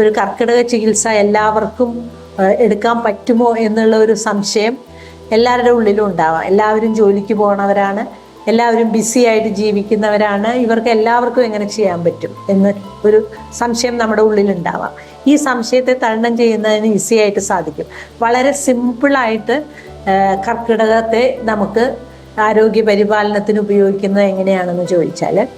ഒരു കർക്കിടക ചികിത്സ എല്ലാവർക്കും എടുക്കാൻ പറ്റുമോ എന്നുള്ള ഒരു സംശയം എല്ലാവരുടെ ഉള്ളിലും ഉണ്ടാവാം. എല്ലാവരും ജോലിക്ക് പോകണവരാണ് എല്ലാവരും ബിസി ആയിട്ട് ജീവിക്കുന്നവരാണ് ഇവർക്ക് എല്ലാവർക്കും എങ്ങനെ ചെയ്യാൻ പറ്റും എന്ന് ഒരു സംശയം നമ്മുടെ ഉള്ളിലുണ്ടാവാം. ഈ സംശയത്തെ തരണം ചെയ്യുന്നതിന് ഈസി ആയിട്ട് സാധിക്കും. വളരെ സിമ്പിളായിട്ട് കർക്കിടകത്തെ നമുക്ക് ആരോഗ്യ പരിപാലനത്തിന് ഉപയോഗിക്കുന്നത് എങ്ങനെയാണെന്ന് ചോദിച്ചാൽ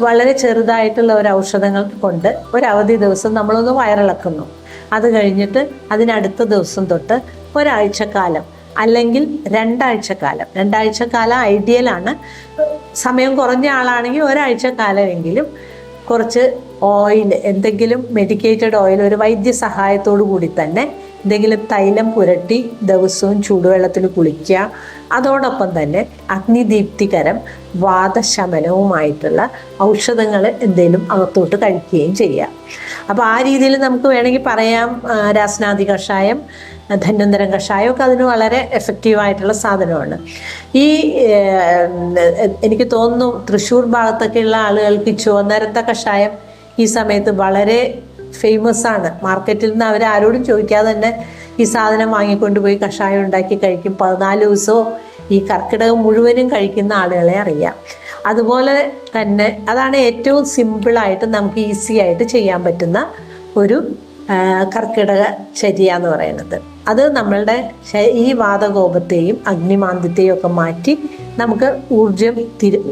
വളരെ ചെറുതായിട്ടുള്ള ഒരു ഔഷധങ്ങൾ കൊണ്ട് ഒരു അവധി ദിവസം നമ്മളൊന്ന് വയറിളക്കുന്നു. അത് കഴിഞ്ഞിട്ട് അതിനടുത്ത ദിവസം തൊട്ട് ഒരാഴ്ചക്കാലം അല്ലെങ്കിൽ രണ്ടാഴ്ചക്കാലം. രണ്ടാഴ്ചക്കാലം ഐഡിയലാണ് സമയം കുറഞ്ഞ ആളാണെങ്കിൽ ഒരാഴ്ച കാലമെങ്കിലും കുറച്ച് ഓയിൽ എന്തെങ്കിലും മെഡിക്കേറ്റഡ് ഓയിൽ ഒരു വൈദ്യ വൈദ്യസഹായത്തോടു കൂടി തന്നെ എന്തെങ്കിലും തൈലം പുരട്ടി ദിവസവും ചൂടുവെള്ളത്തിൽ കുളിക്കുക. അതോടൊപ്പം തന്നെ അഗ്നിദീപ്തികരം വാദശമനവുമായിട്ടുള്ള ഔഷധങ്ങൾ എന്തെങ്കിലും അകത്തോട്ട് കഴിക്കുകയും ചെയ്യുക. അപ്പോൾ ആ രീതിയിൽ നമുക്ക് വേണമെങ്കിൽ പറയാം രാസനാദി കഷായം ധന്വന്തരം കഷായം ഒക്കെ അതിന് വളരെ എഫക്റ്റീവായിട്ടുള്ള സാധനമാണ്. ഈ എനിക്ക് തോന്നുന്നു തൃശ്ശൂർ ഭാഗത്തൊക്കെയുള്ള ആളുകൾക്ക് ചുവന്നരത്ത കഷായം ഈ സമയത്ത് വളരെ ഫേമസ് ആണ്. മാർക്കറ്റിൽ നിന്ന് അവർ ആരോടും ചോദിക്കാതെ തന്നെ ഈ സാധനം വാങ്ങിക്കൊണ്ട് പോയി കഷായം ഉണ്ടാക്കി കഴിക്കും. പതിനാല് ദിവസവും ഈ കർക്കിടകം മുഴുവനും കഴിക്കുന്ന ആളുകളെ അറിയാം. അതുപോലെ തന്നെ അതാണ് ഏറ്റവും സിമ്പിളായിട്ട് നമുക്ക് ഈസി ആയിട്ട് ചെയ്യാൻ പറ്റുന്ന ഒരു കർക്കിടക ചര്യ എന്ന് പറയുന്നത്. അത് നമ്മളുടെ ഈ വാതകോപത്തെയും അഗ്നിമാന്ദ്യത്തെയും ഒക്കെ മാറ്റി നമുക്ക് ഊർജം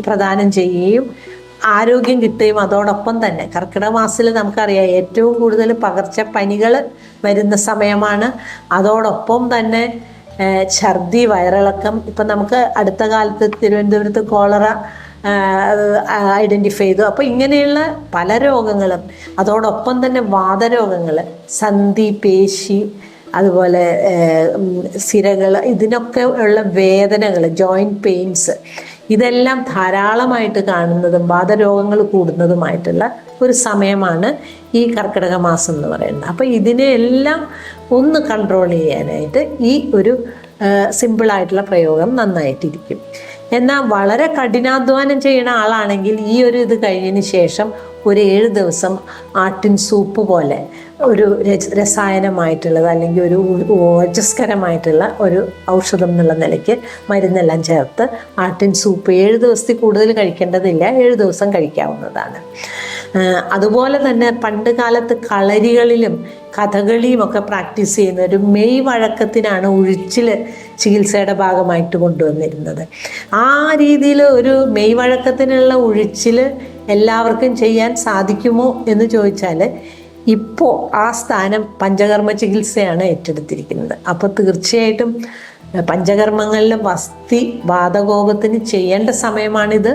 പ്രദാനം ചെയ്യുകയും ആരോഗ്യം കിട്ടുകയും അതോടൊപ്പം തന്നെ കർക്കിടക മാസത്തിൽ നമുക്കറിയാം ഏറ്റവും കൂടുതൽ പകർച്ചപ്പനികൾ വരുന്ന സമയമാണ്. അതോടൊപ്പം തന്നെ ഛർദി വയറിളക്കം. ഇപ്പം നമുക്ക് അടുത്ത കാലത്ത് തിരുവനന്തപുരത്ത് കോളറ ഐഡന്റിഫൈ ചെയ്തു. അപ്പോൾ ഇങ്ങനെയുള്ള പല രോഗങ്ങളും അതോടൊപ്പം തന്നെ വാതരോഗങ്ങൾ സന്ധി പേശി അതുപോലെ സിരകൾ ഇതിനൊക്കെ ഉള്ള വേദനകൾ ജോയിന്റ് പെയിൻസ് ഇതെല്ലാം ധാരാളമായിട്ട് കാണുന്നതും വാദരോഗങ്ങൾ കൂടുന്നതുമായിട്ടുള്ള ഒരു സമയമാണ് ഈ കർക്കിടക മാസം എന്ന് പറയുന്നത്. അപ്പോൾ ഇതിനെല്ലാം ഒന്ന് കൺട്രോൾ ചെയ്യാനായിട്ട് ഈ ഒരു സിമ്പിളായിട്ടുള്ള പ്രയോഗം നന്നായിട്ടിരിക്കും. എന്നാൽ വളരെ കഠിനാധ്വാനം ചെയ്യുന്ന ആളാണെങ്കിൽ ഈ ഒരു ഇത് കഴിഞ്ഞതിന് ശേഷം ഒരു ഏഴ് ദിവസം ആട്ടിൻ സൂപ്പ് പോലെ ഒരു രസ- രസായനമായിട്ടുള്ളത് അല്ലെങ്കിൽ ഒരു ഓജസ്കരമായിട്ടുള്ള ഒരു ഔഷധം എന്നുള്ള നിലയ്ക്ക് മരുന്നെല്ലാം ചേർത്ത് ആട്ടിൻ സൂപ്പ് ഏഴ് ദിവസത്തിൽ കൂടുതൽ കഴിക്കേണ്ടതില്ല ഏഴ് ദിവസം കഴിക്കാവുന്നതാണ്. അതുപോലെ തന്നെ പണ്ട് കാലത്ത് കളരികളിലും കഥകളിയും ഒക്കെ പ്രാക്ടീസ് ചെയ്യുന്ന ഒരു മെയ് വഴക്കത്തിനാണ് ഉഴിച്ചിൽ ചികിത്സയുടെ ഭാഗമായിട്ട് കൊണ്ടുവന്നിരുന്നത്. ആ രീതിയിൽ ഒരു മെയ് വഴക്കത്തിനുള്ള ഉഴിച്ചിൽ എല്ലാവർക്കും ചെയ്യാൻ സാധിക്കുമോ എന്ന് ചോദിച്ചാൽ ഇപ്പോൾ ആ സ്ഥാനം പഞ്ചകർമ്മ ചികിത്സയാണ് ഏറ്റെടുത്തിരിക്കുന്നത്. അപ്പോൾ തീർച്ചയായിട്ടും പഞ്ചകർമ്മങ്ങളിലും വസ്തി വാതകോപത്തിന് ചെയ്യേണ്ട സമയമാണിത്.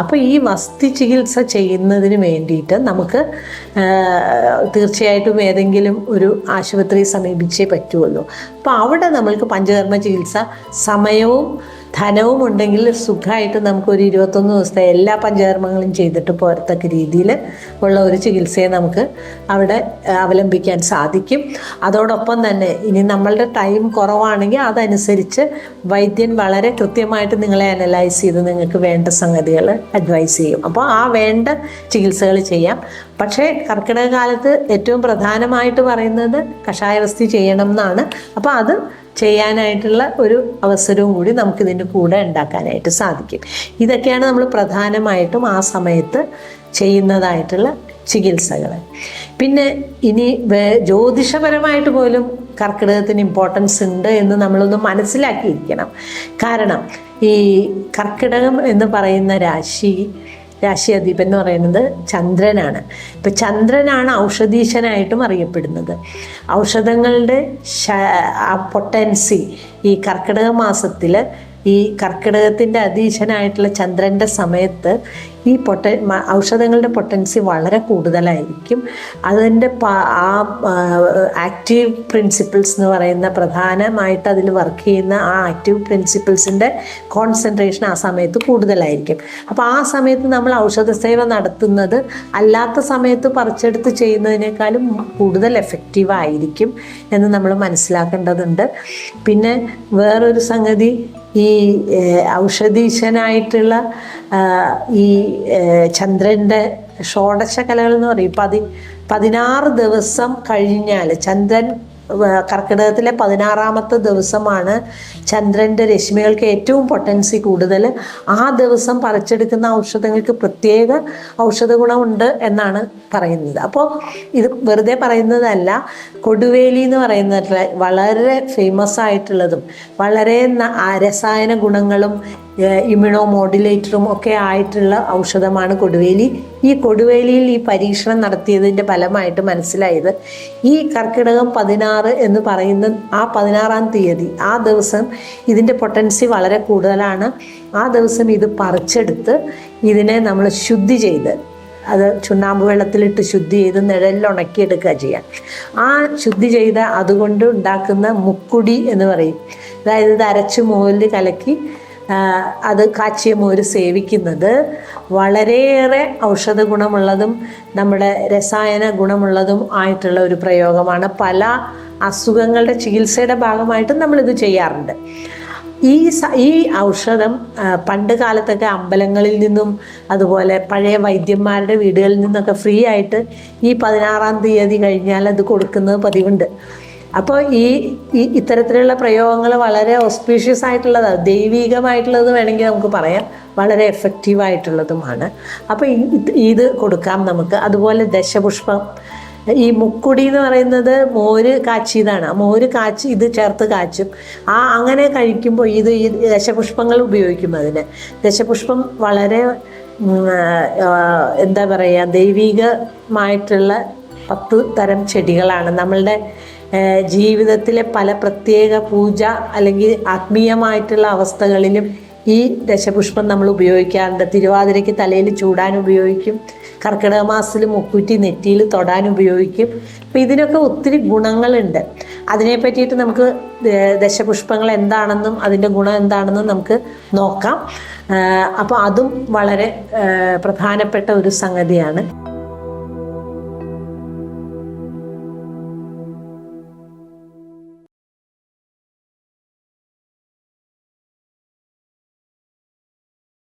അപ്പോൾ ഈ വസ്തി ചികിത്സ ചെയ്യുന്നതിന് വേണ്ടിയിട്ട് നമുക്ക് തീർച്ചയായിട്ടും ഏതെങ്കിലും ഒരു ആശുപത്രിയെ സമീപിച്ചേ പറ്റുള്ളൂ അപ്പോൾ അവിടെ നമ്മൾക്ക് പഞ്ചകർമ്മ ചികിത്സ സമയവും ധനവും ഉണ്ടെങ്കിൽ സുഖമായിട്ട് നമുക്ക് ഒരു ഇരുപത്തൊന്ന് ദിവസത്തെ എല്ലാ പഞ്ചകർമ്മങ്ങളും ചെയ്തിട്ട് പോരത്തക്ക രീതിയിൽ ഉള്ള ഒരു ചികിത്സയെ നമുക്ക് അവിടെ അവലംബിക്കാൻ സാധിക്കും. അതോടൊപ്പം തന്നെ ഇനി നമ്മളുടെ ടൈം കുറവാണെങ്കിൽ അതനുസരിച്ച് വൈദ്യൻ വളരെ കൃത്യമായിട്ട് നിങ്ങളെ അനലൈസ് ചെയ്ത് നിങ്ങൾക്ക് വേണ്ട സംഗതികൾ അഡ്വൈസ് ചെയ്യും. അപ്പോൾ ആ വേണ്ട ചികിത്സകൾ ചെയ്യാം. പക്ഷേ കർക്കിടക കാലത്ത് ഏറ്റവും പ്രധാനമായിട്ട് പറയുന്നത് കഷായവസ്തി ചെയ്യണം എന്നാണ്. അപ്പോൾ അത് ചെയ്യാനായിട്ടുള്ള ഒരു അവസരവും കൂടി നമുക്കിതിന്റെ കൂടെ ഉണ്ടാക്കാനായിട്ട് സാധിക്കും. ഇതൊക്കെയാണ് നമ്മൾ പ്രധാനമായിട്ടും ആ സമയത്ത് ചെയ്യുന്നതായിട്ടുള്ള ചികിത്സകൾ പിന്നെ ഇനി ജ്യോതിഷപരമായിട്ട് പോലും കർക്കിടകത്തിന് ഇമ്പോർട്ടൻസ് ഉണ്ട് എന്ന് നമ്മളൊന്ന് മനസ്സിലാക്കിയിരിക്കണം. കാരണം ഈ കർക്കിടകം എന്ന് പറയുന്ന രാശി രാശി അധിപൻ എന്ന് പറയുന്നത് ചന്ദ്രനാണ്. ഇപ്പം ചന്ദ്രനാണ് ഔഷധീശനായിട്ടും അറിയപ്പെടുന്നത്. ഔഷധങ്ങളുടെ ശ- പൊട്ടൻസി ഈ കർക്കിടക മാസത്തിൽ ഈ കർക്കിടകത്തിന്റെ അധീശനായിട്ടുള്ള ചന്ദ്രന്റെ സമയത്ത് ഈ പൊട്ട ഔഷധങ്ങളുടെ പൊട്ടൻസി വളരെ കൂടുതലായിരിക്കും. അതിന്റെ ആ ആക്റ്റീവ് പ്രിൻസിപ്പിൾസ് എന്ന് പറയുന്ന പ്രധാനമായിട്ട് അതിൽ വർക്ക് ചെയ്യുന്ന ആ ആക്റ്റീവ് പ്രിൻസിപ്പിൾസിന്റെ കോൺസെൻട്രേഷൻ ആ സമയത്ത് കൂടുതലായിരിക്കും. അപ്പോൾ ആ സമയത്ത് നമ്മൾ ഔഷധ സേവ നടത്തുന്നത് അല്ലാത്ത സമയത്ത് പറിച്ചെടുത്ത് ചെയ്യുന്നതിനേക്കാളും കൂടുതൽ എഫക്റ്റീവ് ആയിരിക്കും എന്ന് നമ്മൾ മനസ്സിലാക്കേണ്ടതുണ്ട്. പിന്നെ വേറൊരു സംഗതി ഈ ഔഷധീശനായിട്ടുള്ള ഈ ചന്ദ്രന്റെ ഷോഡശ കലകൾ എന്ന് പറയും. പതി പതിനാറ് ദിവസം കഴിഞ്ഞാൽ ചന്ദ്രൻ കർക്കിടകത്തിലെ പതിനാറാമത്തെ ദിവസമാണ് ചന്ദ്രന്റെ രശ്മികൾക്ക് ഏറ്റവും പൊട്ടൻസി കൂടുതൽ. ആ ദിവസം പറിച്ചെടുക്കുന്ന ഔഷധങ്ങൾക്ക് പ്രത്യേക ഔഷധ ഗുണമുണ്ട് എന്നാണ് പറയുന്നത്. അപ്പോൾ ഇത് വെറുതെ പറയുന്നതല്ല കൊടുവേലി എന്ന് പറയുന്നത് വളരെ ഫേമസ് ആയിട്ടുള്ളതും വളരെ രസായന ഗുണങ്ങളും ഇമ്യൂണോ മോഡുലേറ്ററും ഒക്കെ ആയിട്ടുള്ള ഔഷധമാണ് കൊടുവേലി. ഈ കൊടുവേലിയിൽ ഈ പരീക്ഷണം നടത്തിയതിന്റെ ഫലമായിട്ട് മനസ്സിലായത് ഈ കർക്കിടകം പതിനാറ് എന്ന് പറയുന്ന ആ പതിനാറാം തീയതി ആ ദിവസം ഇതിന്റെ പൊട്ടൻസി വളരെ കൂടുതലാണ്. ആ ദിവസം ഇത് പറിച്ചെടുത്ത് ഇതിനെ നമ്മൾ ശുദ്ധി ചെയ്ത് അത് ചുണ്ണാമ്പ് വെള്ളത്തിലിട്ട് ശുദ്ധി ചെയ്ത് നിഴലിൽ ഉണക്കിയെടുക്കുക ചെയ്യാം. ആ ശുദ്ധി ചെയ്ത അതുകൊണ്ട് ഉണ്ടാക്കുന്ന മുക്കുടി എന്ന് പറയും. അതായത് ഇത് അരച്ച് മുകളിൽ കലക്കി അത് കാച്ചിയ സേവിക്കുന്നത് വളരെയേറെ ഔഷധ ഗുണമുള്ളതും നമ്മുടെ രസായന ഗുണമുള്ളതും ആയിട്ടുള്ള ഒരു പ്രയോഗമാണ്. പല അസുഖങ്ങളുടെ ചികിത്സയുടെ ഭാഗമായിട്ടും നമ്മളിത് ചെയ്യാറുണ്ട്. ഈ ഈ ഔഷധം പണ്ട് കാലത്തൊക്കെ അമ്പലങ്ങളിൽ നിന്നും അതുപോലെ പഴയ വൈദ്യന്മാരുടെ വീടുകളിൽ നിന്നൊക്കെ ഫ്രീ ആയിട്ട് ഈ പതിനാറാം തീയതി കഴിഞ്ഞാൽ അത് കൊടുക്കുന്നത് പതിവുണ്ട്. അപ്പോൾ ഈ ഇത്തരത്തിലുള്ള പ്രയോഗങ്ങൾ വളരെ ഓസ്പീഷ്യസ് ആയിട്ടുള്ളതാണ് ദൈവികമായിട്ടുള്ളത് വേണമെങ്കിൽ നമുക്ക് പറയാം. വളരെ എഫക്റ്റീവ് ആയിട്ടുള്ളതുമാണ് അപ്പോൾ ഇത് കൊടുക്കാം നമുക്ക്. അതുപോലെ ദശപുഷ്പം. ഈ മുക്കുടി എന്ന് പറയുന്നത് മോര് കാച്ചിയതാണ്. മോര് കാച്ചി ഇത് ചേർത്ത് കാച്ചും. ആ അങ്ങനെ കഴിക്കുമ്പോൾ ഇത് ഈ ദശപുഷ്പങ്ങൾ ഉപയോഗിക്കും അതിന്. ദശപുഷ്പം വളരെ എന്താ പറയുക ദൈവികമായിട്ടുള്ള പത്ത് തരം ചെടികളാണ്. നമ്മളുടെ ജീവിതത്തിലെ പല പ്രത്യേക പൂജ അല്ലെങ്കിൽ ആത്മീയമായിട്ടുള്ള അവസ്ഥകളിലും ഈ ദശപുഷ്പം നമ്മൾ ഉപയോഗിക്കാറുണ്ട്. തിരുവാതിരയ്ക്ക് തലയിൽ ചൂടാൻ ഉപയോഗിക്കും. കർക്കിടക മാസത്തിൽ മുക്കുറ്റി നെറ്റിയിൽ തൊടാൻ ഉപയോഗിക്കും. അപ്പം ഇതിനൊക്കെ ഒത്തിരി ഗുണങ്ങളുണ്ട്. അതിനെ പറ്റിയിട്ട് നമുക്ക് ദശപുഷ്പങ്ങൾ എന്താണെന്നും അതിന്റെ ഗുണം എന്താണെന്നും നമുക്ക് നോക്കാം. അപ്പോൾ അതും വളരെ പ്രധാനപ്പെട്ട ഒരു സംഗതിയാണ്.